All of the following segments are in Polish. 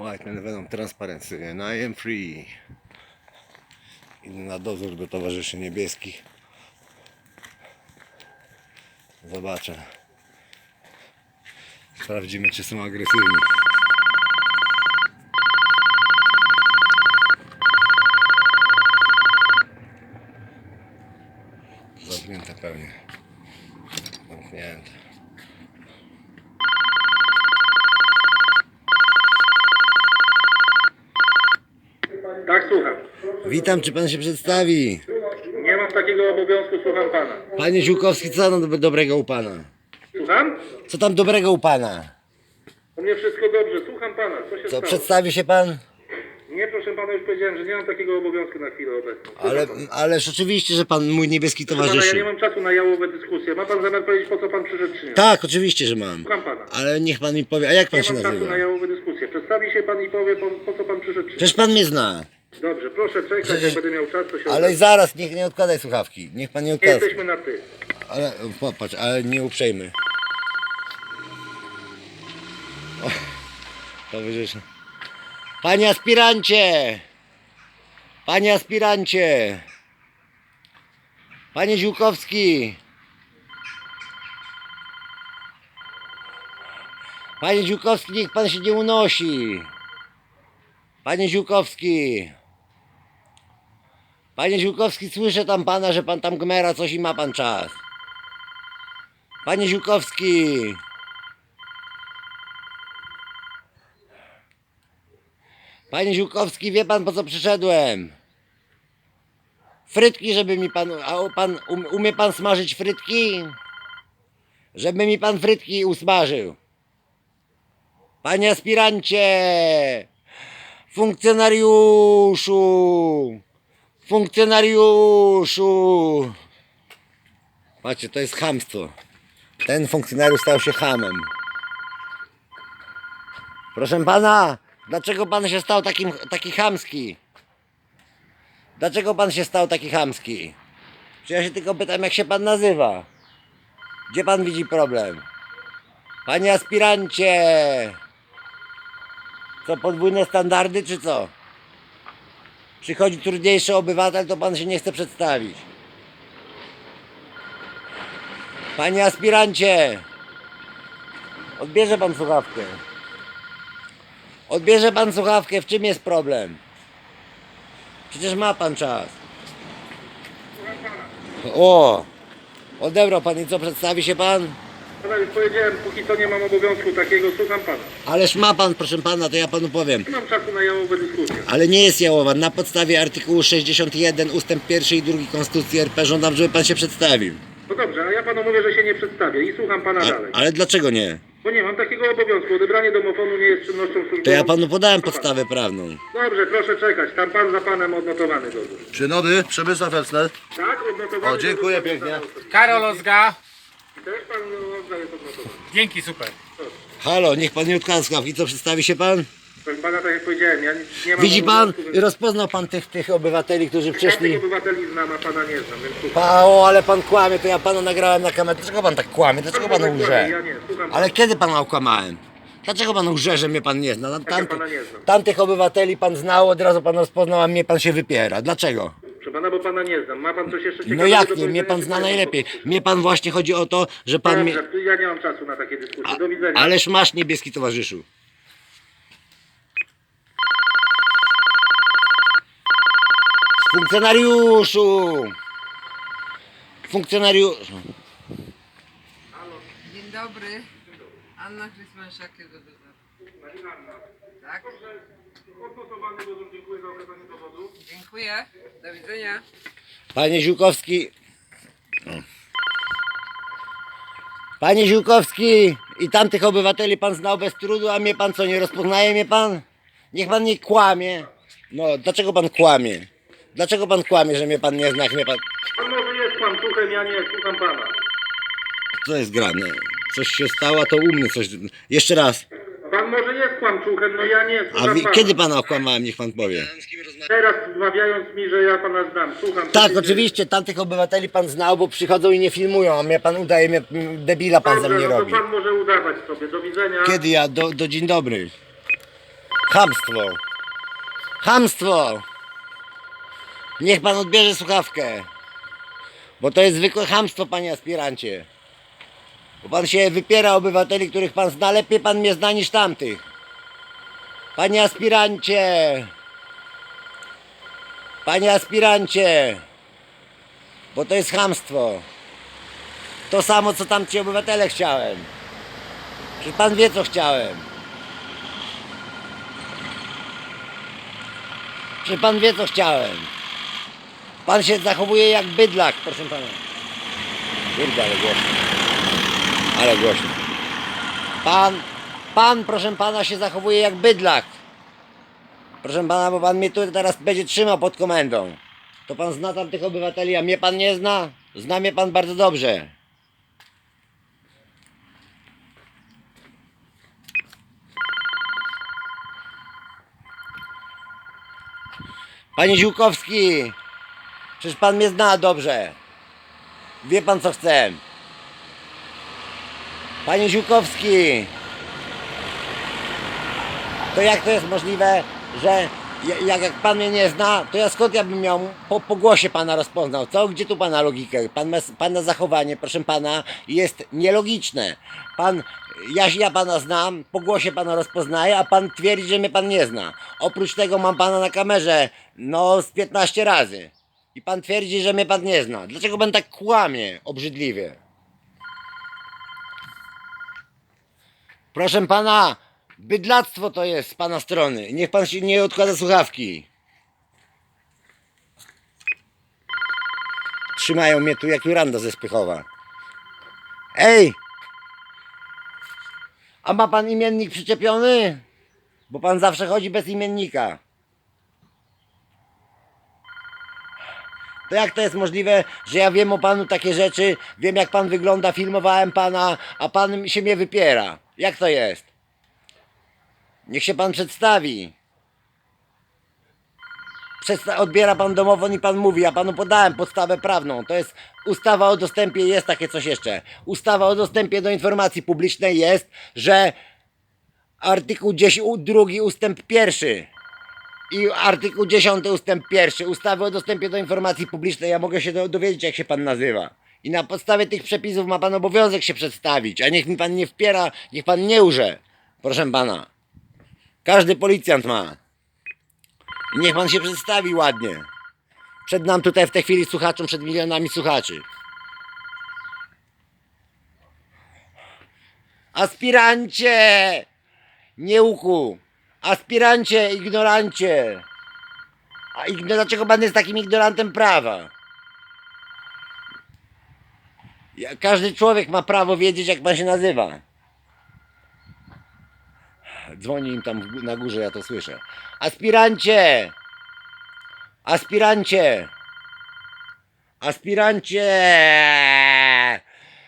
White Man Venom transparency and I am free. Idę na dozór do towarzyszy niebieskich. Zobaczę. Sprawdzimy czy są agresywni. Zamknięte pewnie. Zamknięte. Słucham. Witam, czy pan się przedstawi? Nie mam takiego obowiązku, słucham pana. Panie Ziółkowski, co tam do- dobrego u pana? Słucham? Co tam dobrego u pana? U mnie wszystko dobrze, słucham pana. Co się Co, stało? przedstawi się pan? Nie, proszę pana, już powiedziałem, że nie mam takiego obowiązku na chwilę obecną. Ale, ależ oczywiście, że pan mój niebieski pana, ja towarzyszu. nie mam czasu na jałowe dyskusje. Ma pan zamiar powiedzieć, po co pan przyszedł, czy nie? Tak, oczywiście, że mam. Słucham pana. Ale niech pan mi powie, a jak pan Nie się mam czasu nazywa? na jałowe dyskusje. Przedstawi się pan i powie, po, po co pan przyszedł, czy nie? Przecież pan mnie zna. Dobrze, proszę czekać, Przecież- jak będę miał czas, to się Ale zaraz, niech nie odkładaj słuchawki. Niech pan nie odkłada. jesteśmy na ty. Ale popatrz, ale nie uprzejmy. O, towarzysze. Panie aspirancie! Panie aspirancie! Panie Ziółkowski! Panie Ziółkowski, niech pan się nie unosi! Panie Ziółkowski! Panie Ziółkowski, słyszę tam pana, że pan tam gmera coś i ma pan czas. Panie Ziółkowski! Panie Ziółkowski, wie pan po co przyszedłem? Frytki, żeby mi pan. A pan um, umie pan smażyć frytki? Żeby mi pan frytki usmażył. Panie aspirancie! Funkcjonariuszu! Funkcjonariuszu! Patrzcie, to jest chamstwo. Ten funkcjonariusz stał się hamem. Proszę pana, dlaczego pan się stał takim, taki chamski? Dlaczego pan się stał taki chamski? Czy ja się tylko pytam, jak się pan nazywa? Gdzie pan widzi problem? Panie aspirancie! Co, podwójne standardy, czy co? Przychodzi trudniejszy obywatel, to pan się nie chce przedstawić. Panie aspirancie! Odbierze pan słuchawkę. Odbierze pan słuchawkę, w czym jest problem? Przecież ma pan czas. O! Odebrał pan i co, przedstawi się pan? Pana już powiedziałem, póki co nie mam obowiązku takiego, słucham pana. Ależ ma pan, proszę pana, to ja panu powiem. Nie mam czasu na jałowe dyskusje. Ale nie jest jałowa. Na podstawie artykułu 61 ustęp 1 i 2 Konstytucji RP żądam, żeby pan się przedstawił. No dobrze, a ja panu mówię, że się nie przedstawię i słucham pana A, dalej. ale dlaczego nie? Bo nie mam takiego obowiązku. Odebranie domofonu nie jest czynnością służbową. To ja panu podałem podstawę prawną. Dobrze, proszę czekać. Tam pan za panem odnotowany dozór. Dzień dobry, Przemysław Elsner. Tak, odnotowany O, dziękuję pięknie. Karol Ozga. Też pan. Dzięki, super. Halo, niech pan nie odkłada słuchawki. Co, przedstawi się pan? Proszę pana, tak jak powiedziałem, ja nie, nie mam Widzi pan? Rozpoznał pan tych, tych obywateli, którzy Każdych wcześniej... obywateli znam, a pana nie znam, więc słucham. Pa, o, ale pan kłamie, to ja pana nagrałem na kamerę. Dlaczego pan tak kłamie? Dlaczego pan Pan? Ja nie, słucham Ale kiedy pana okłamałem? Dlaczego pan łże, że mnie pan nie zna? No, ja pana nie znam. tamtych obywateli pan znał, od razu pan rozpoznał, a mnie pan się wypiera. Dlaczego? Proszę pana, bo pana nie znam. Ma pan coś jeszcze No ciekawego jak do nie? Mnie powiedzenia, pan zna najlepiej. Mnie pan właśnie chodzi o to, że pan mnie... Dobrze, ja nie mam czasu na takie dyskusje. Do widzenia. Ależ masz niebieski towarzyszu. Funkcjonariuszu! Funkcjonariuszu! Dzień dobry. Anna Krysmanszak do Tak? Odnotowany dozór, dziękuję za okazanie dowodu. Dziękuję. Do widzenia. Panie Ziółkowski. Panie Ziółkowski i tamtych obywateli pan znał bez trudu, a mnie pan co, nie rozpoznaje mnie pan? Niech pan nie kłamie. No, dlaczego pan kłamie? Dlaczego pan kłamie, że mnie pan nie zna, jak mnie pan... Pan może jest kłamczuchem, ja nie, słucham pana. Co jest grane? Coś się stało, to u mnie coś... Jeszcze raz. Pan może jest kłamczuchem, no ja nie, A słucham wi- pana. kiedy pana okłamałem, niech pan powie. Teraz wmawiając mi, że ja pana znam, słucham. Tak, oczywiście, tamtych obywateli pan znał, bo przychodzą i nie filmują, a mnie pan udaje, mnie debila pan ze Dobrze, mnie no to robi. pan może udawać sobie. Do widzenia. Kiedy ja? Do, do dzień dobry. Chamstwo. Chamstwo. Niech pan odbierze słuchawkę. Bo to jest zwykłe chamstwo, panie aspirancie. Bo pan się wypiera obywateli, których pan zna. Lepiej pan mnie zna niż tamtych. Panie aspirancie. Panie aspirancie. Bo to jest chamstwo. To samo, co tamci obywatele chciałem. Czy pan wie, co chciałem? Czy pan wie, co chciałem? Pan się zachowuje jak bydlak, proszę pana. Kurde, głośno. Ale głośno. Pan, pan, proszę pana, się zachowuje jak bydlak. Proszę pana, bo pan mnie tu teraz będzie trzymał pod komendą. To pan zna tam tych obywateli, a mnie pan nie zna? Zna mnie pan bardzo dobrze. Panie Ziółkowski, przecież pan mnie zna dobrze. Wie pan co chcę. Panie Ziółkowski, to jak to jest możliwe, że ja- jak, jak pan mnie nie zna, to ja skąd ja bym miał po, po głosie pana rozpoznał? Co? Gdzie tu pana logikę? Pan pana zachowanie, proszę pana, jest nielogiczne. Pan, ja, ja pana znam, po głosie pana rozpoznaję, a pan twierdzi, że mnie pan nie zna. Oprócz tego mam pana na kamerze, no z 15 razy. I pan twierdzi, że mnie pan nie zna. Dlaczego pan tak kłamie obrzydliwie? Proszę pana, bydlactwo to jest z pana strony. Niech pan się nie odkłada słuchawki. Trzymają mnie tu jak Juranda ze Spychowa. Ej! A ma pan imiennik przyczepiony? Bo pan zawsze chodzi bez imiennika. To jak to jest możliwe, że ja wiem o panu takie rzeczy, wiem jak pan wygląda, filmowałem pana, a pan się mnie wypiera? Jak to jest? Niech się pan przedstawi. Przedsta- odbiera pan domowon i pan mówi, ja panu podałem podstawę prawną. To jest ustawa o dostępie, jest takie coś jeszcze. Ustawa o dostępie do informacji publicznej jest, że artykuł 10, u- drugi ustęp pierwszy i artykuł 10 ustęp pierwszy ustawy o dostępie do informacji publicznej. Ja mogę się do, dowiedzieć, jak się pan nazywa. I na podstawie tych przepisów ma pan obowiązek się przedstawić, a niech mi pan nie wpiera, niech pan nie urze. Proszę pana. Każdy policjant ma. I niech pan się przedstawi ładnie. Przed nam tutaj w tej chwili słuchaczom, przed milionami słuchaczy. Aspirancie! Nieuku! Aspirancie, ignorancie! A igno, dlaczego pan jest takim ignorantem prawa? Ja, każdy człowiek ma prawo wiedzieć, jak pan się nazywa. Dzwoni im tam w na górze, ja to słyszę. Aspirancie! Aspirancie! Aspirancie!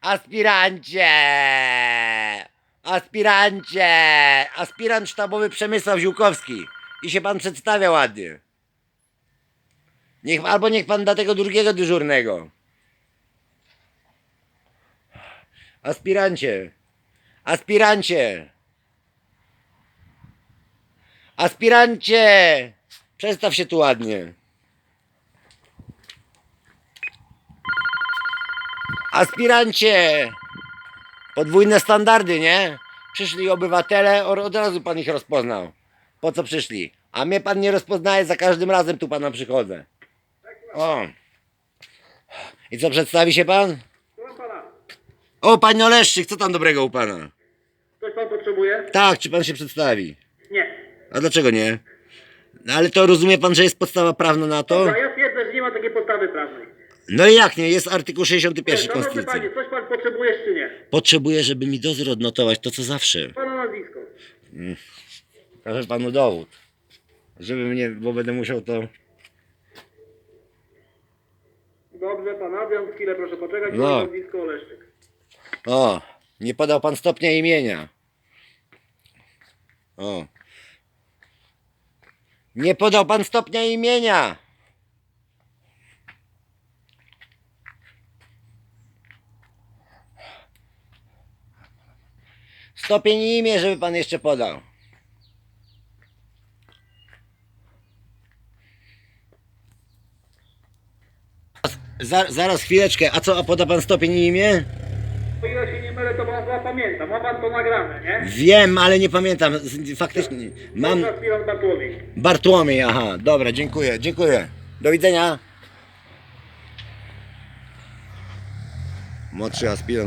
Aspirancie! Aspirancie! Aspirant sztabowy Przemysław Ziółkowski. I się pan przedstawia ładnie. Niech, albo niech pan da tego drugiego dyżurnego. Aspirancie! Aspirancie! Aspirancie! Przedstaw się tu ładnie. Aspirancie! Podwójne standardy, nie? Przyszli obywatele, od razu pan ich rozpoznał. Po co przyszli? A mnie pan nie rozpoznaje, za każdym razem tu pana przychodzę. O! I co, przedstawi się pan? Pana. O, panie Oleszczyk, co tam dobrego u pana? Coś pan potrzebuje? Tak, czy pan się przedstawi? Nie. A dlaczego nie? No ale to rozumie pan, że jest podstawa prawna na to? Dobra, ja twierdzę, że nie ma takiej podstawy prawnej. No i jak nie? Jest artykuł 61 Szanowny Konstytucji. panie, coś pan potrzebujesz czy nie? Potrzebuję, żeby mi dozór odnotować, to co zawsze. Pana nazwisko. Proszę panu dowód. Żeby mnie, bo będę musiał to... Dobrze, pan Adrian, chwilę proszę poczekać. No. No. Nazwisko Oleszczyk. O, nie podał pan stopnia imienia. O. Nie podał pan stopnia imienia. Stopień i imię, żeby pan jeszcze podał. Zaraz chwileczkę, a co, a poda pan stopień i imię? O ile się nie mylę, to pan pamiętam, ma pan to nagrane, nie? Wiem, ale nie pamiętam, faktycznie. Mam Bartłomiej. Bartłomiej, aha, dobra, dziękuję, dziękuję. Do widzenia. Młodszy aspirant.